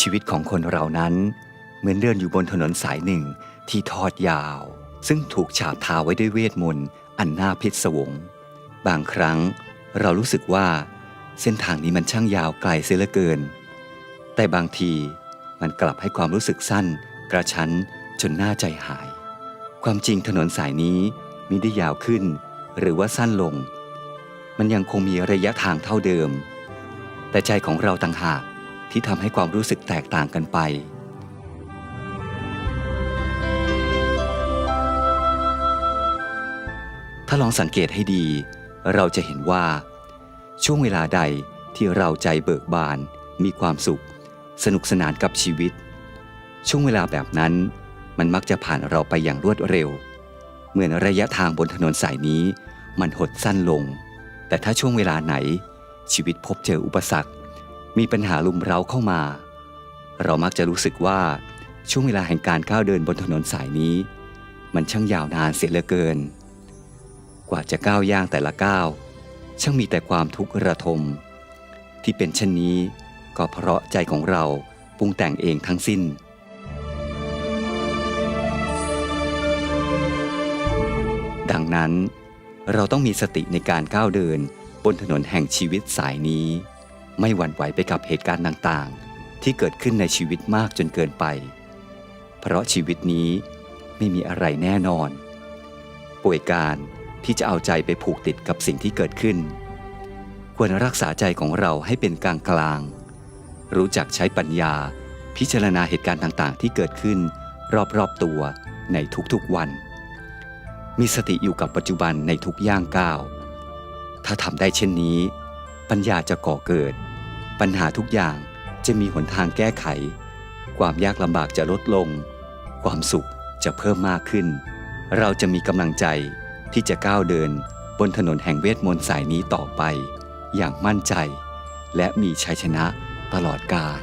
ชีวิตของคนเรานั้น เหมือนเดินอยู่บนถนนสายหนึ่งที่ทอดยาว ซึ่งถูกฉาบทาไว้ด้วยเวทมนต์อันน่าพิศวง บางครั้งเรารู้สึกว่า เส้นทางนี้มันช่างยาวไกลเสียเหลือเกิน แต่บางทีมันกลับให้ความรู้สึกสั้น กระชั้นจนน่าใจหาย ความจริงถนนสายนี้มิได้ยาวขึ้น หรือว่าสั้นลง มันยังคงมีระยะทางเท่าเดิม แต่ใจของเราต่างหากที่ทำให้ความรู้สึกแตกต่างกันไป ถ้าลองสังเกตให้ดี เราจะเห็นว่า ช่วงเวลาใดที่เราใจเบิกบาน มีความสุข สนุกสนานกับชีวิต ช่วงเวลาแบบนั้น มันมักจะผ่านเราไปอย่างรวดเร็ว เหมือนระยะทางบนถนนสายนี้ มันหดสั้นลง แต่ถ้าช่วงเวลาไหน ชีวิตพบเจออุปสรรค มีปัญหาลุมเร้าเข้ามา เรามักจะรู้สึกว่าช่วงเวลาแห่งการก้าวเดินบนถนนสายนี้ มันช่างยาวนานเสียเหลือเกิน กว่าจะก้าวย่างแต่ละก้าวช่างมีแต่ความทุกข์ระทม ที่เป็นเช่นนี้ก็เพราะใจของเราปรุงแต่งเองทั้งสิ้น ดังนั้นเราต้องมีสติในการก้าวเดิน บนถนนแห่งชีวิตสายนี้ ไม่หวั่นไหวไปกับเหตุการณ์ต่างๆ ที่เกิดขึ้นในชีวิตมากจนเกินไป เพราะชีวิตนี้ไม่มีอะไรแน่นอน ป่วยการที่จะเอาใจไปผูกติดกับสิ่งที่เกิดขึ้น ควรรักษาใจของเราให้เป็นกลางกลาง รู้จักใช้ปัญญา พิจารณาเหตุการณ์ต่างๆ ที่เกิดขึ้น รอบๆตัวในทุกๆวัน มีสติอยู่กับปัจจุบันในทุกย่างก้าว ถ้าทำได้เช่นนี้ ปัญญาจะก่อเกิด ปัญหาทุกอย่างจะมีหนทางแก้ไข ความยากลำบากจะลดลง ความสุขจะเพิ่มมากขึ้น เราจะมีกำลังใจที่จะก้าวเดินบนถนนแห่งเวทมนต์สายนี้ต่อไป อย่างมั่นใจ และมีชัยชนะตลอดกาล